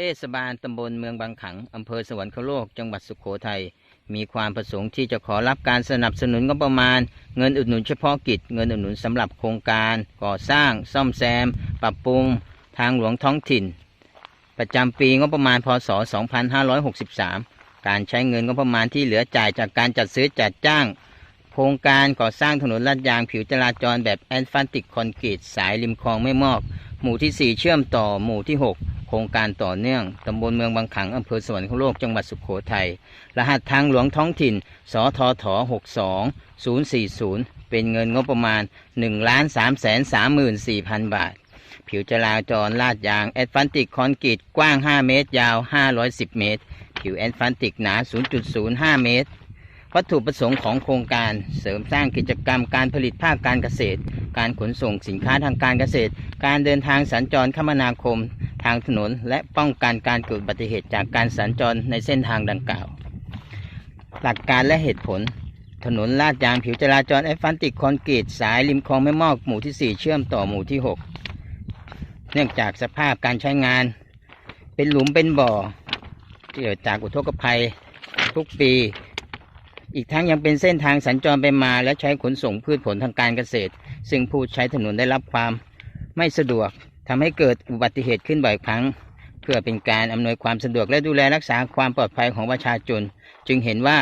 เทศบาลตำบลเมืองบางขังอำเภอสวรรคโลก จังหวัดสุขโขทัย มีความประสงค์ที่จะขอรับการสนับสนุนงบประมาณ เงินอุดหนุนเฉพาะกิจ เงินอุดหนุนสำหรับโครงการ ก่อสร้าง ซ่อมแซม ปรับปรุง ทางหลวงท้องถิ่น ประจำปีงบประมาณ พศ 2563 การใช้เงินงบประมาณที่เหลือจ่ายจากการจัดซื้อจัดจ้าง โครงการก่อสร้างถนนลาดยางผิวจราจรแบบแอนฟันติกคอนกรีตสายริมคลองไม่มอก หมู่ที่ 4 เชื่อมต่อหมู่ที่ 6 โครงการต่อเนื่อง ตำบลเมืองบางขัง อำเภอสวรรคโลก จังหวัดสุขโขทัย รหัสทางหลวงท้องถิ่น สทถ62 040 เป็นเงินงบประมาณ 1 3 3 4 0 0 0 บาท ผิวจราจรลาดยาง แอดฟันติกคอนกรีตกว้าง 5 เมตร ยาว 510 เมตร ผิวแอดฟันติกหนา 0.05 เมตรวัตถุประสงค์ของโครงการเสริมสร้างกิจกรรมการผลิตภาคการเกษตร การขนส่งสินค้าทางการเกษตร การเดินทางสัญจรคมนาคม ทางถนน และป้องกันการเกิดอุบัติเหตุจากการสัญจรในเส้นทางดังกล่าว หลักการและเหตุผล ถนนลาดยางผิวจราจรแอสฟันติกคอนกรีตสายริมคลองแม่มอกหมู่ที่ 4 เชื่อมต่อหมู่ที่ 6 เนื่องจากสภาพการใช้งาน เป็นหลุมเป็นบ่อเกิดจากอุทกภัยทุกปี อีกทั้งยังเป็นเส้นทางสัญจรไปมาและใช้ขนส่งพืชผลทางการเกษตร ซึ่งผู้ใช้ถนนได้รับความไม่สะดวก ทำให้เกิดอุบัติเหตุขึ้นบ่อยครั้ง เพื่อเป็นการอำนวยความสะดวกและดูแลรักษาความปลอดภัยของประชาชนจึงเห็นว่า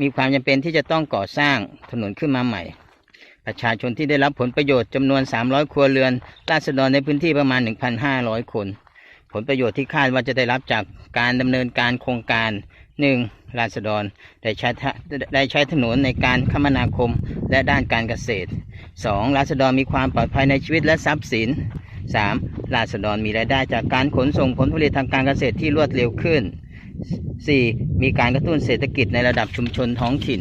มีความจำเป็นที่จะต้องก่อสร้างถนนขึ้นมาใหม่ ประชาชนที่ได้รับผลประโยชน์จำนวน 300 ครัวเรือนราษฎรในพื้นที่ประมาณ 1,500 คน ผลประโยชน์ที่คาดว่าจะได้รับจากการดำเนินการโครงการ 1. ราษฎรได้ใช้ได้ใช้ถนนในการคมนาคมและด้านการเกษตร 2. ราษฎรมีความปลอดภัยในชีวิตและทรัพย์สิน 3. ราษฎรมีรายได้จากการขนส่งผลผลิตทางการเกษตรที่รวดเร็วขึ้น 4. มีการกระตุ้นเศรษฐกิจในระดับชุมชนท้องถิ่น